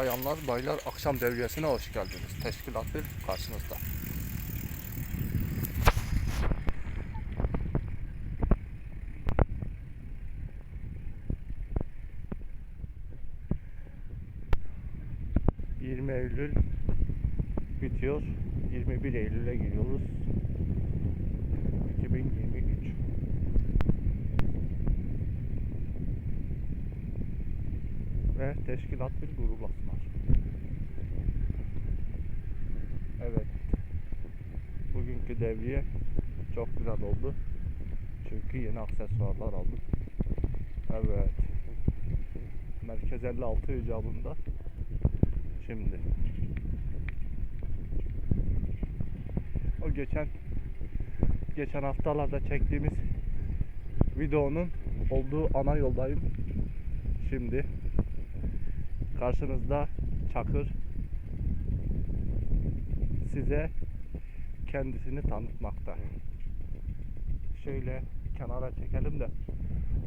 Bayanlar, baylar akşam devriyesine hoş geldiniz. Teşkilat bir karşınızda. ...20 Eylül bitiyor. 21 Eylül'e giriyoruz. 2023. Teşkilat bir gururla sunar. Evet. Bugünkü devriye çok güzel oldu. Çünkü yeni aksesuarlar aldık. Evet. Merkez 56 icabında. Şimdi. O geçen geçen haftalarda çektiğimiz videonun olduğu ana yoldayım. Şimdi karşınızda Çakır size kendisini tanıtmakta. Şöyle kenara çekelim de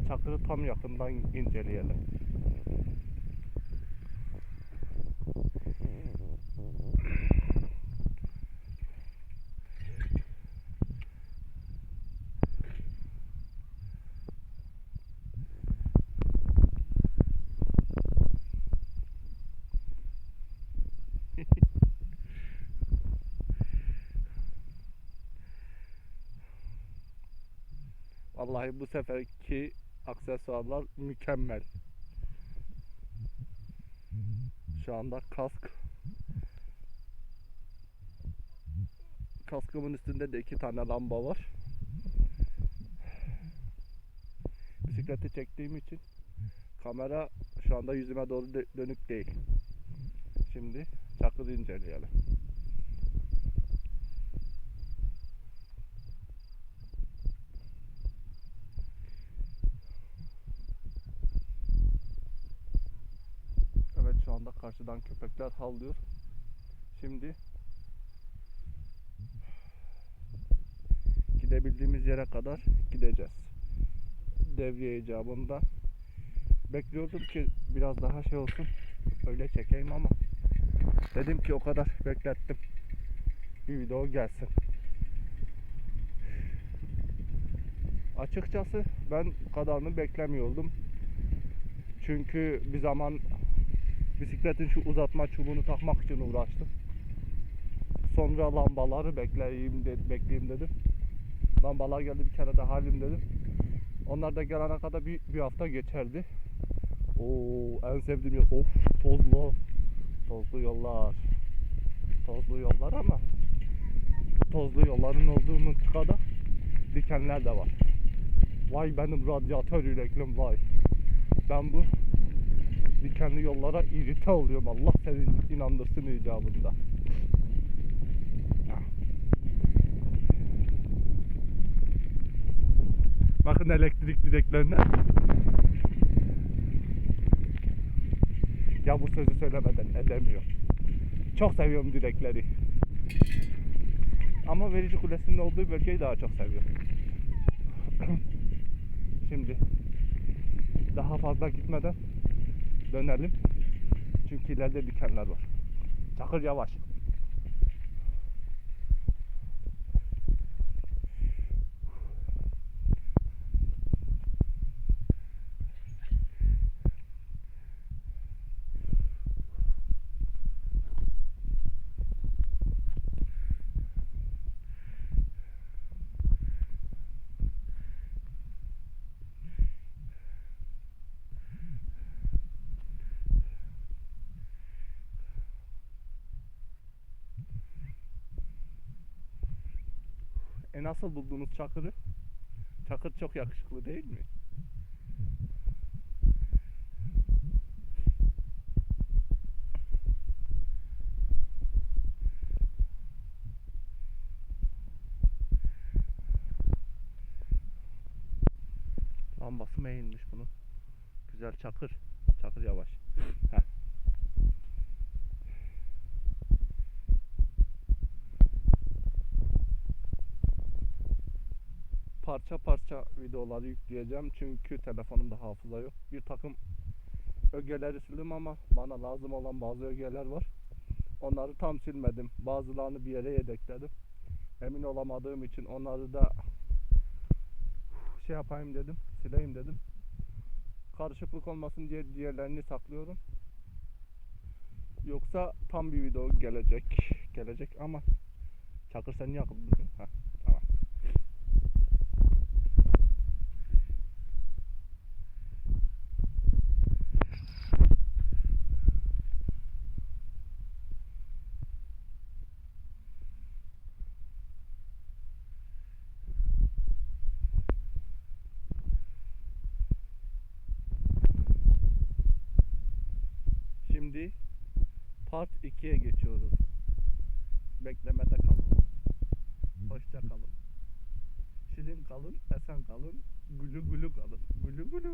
Çakır'ı tam yakından inceleyelim. Vallahi bu seferki aksesuarlar mükemmel. Şu anda kask kaskımın üstünde de iki tane lamba var. Bisikleti çektiğim için kamera şu anda yüzüme doğru dö- dönük değil. Şimdi çakırı inceleyelim. Evet şu anda karşıdan köpekler havlıyor. Şimdi gidebildiğimiz yere kadar gideceğiz. Devriye icabında bekliyordum ki biraz daha şey olsun öyle çekeyim ama dedim ki o kadar beklettim. Bir video gelsin. Açıkçası ben kadarını beklemiyordum. Çünkü bir zaman bisikletin şu uzatma çubuğunu takmak için uğraştım. Sonra lambaları bekleyeyim de, bekleyeyim dedim. Lambalar geldi bir kere de halim dedim. Onlar da gelene kadar bir, bir hafta geçerdi. Oo en sevdiğim yol. Of tozlu. Tozlu yollar. Tozlu yollar ama tozlu yolların olduğu mıntıkada dikenler de var. Vay benim radyatör yüreklim vay. Ben bu dikenli yollara irite oluyorum. Allah seni inandırsın icabında. Bakın elektrik direklerine. Ya bu sözü söylemeden edemiyor. Çok seviyorum direkleri. Ama verici kulesinin olduğu bölgeyi daha çok seviyorum. Şimdi daha fazla gitmeden dönelim. Çünkü ileride dikenler var. Çakır yavaş. E nasıl buldunuz Çakır'ı? Çakır çok yakışıklı değil mi? Lambası mı eğilmiş bunun? Güzel Çakır. Çakır yavaş. Heh. Parça parça videoları yükleyeceğim çünkü telefonumda hafıza yok. Bir takım ögeleri sildim ama bana lazım olan bazı ögeler var. Onları tam silmedim. Bazılarını bir yere yedekledim. Emin olamadığım için onları da şey yapayım dedim, sileyim dedim. Karışıklık olmasın diye diğerlerini saklıyorum. Yoksa tam bir video gelecek. Gelecek ama Çakır sen niye akıllı Şimdi part 2'ye geçiyoruz. Beklemede kalın. Hoşça kalın. Şirin kalın, esen kalın, gülü gülü kalın. Gülü gülü.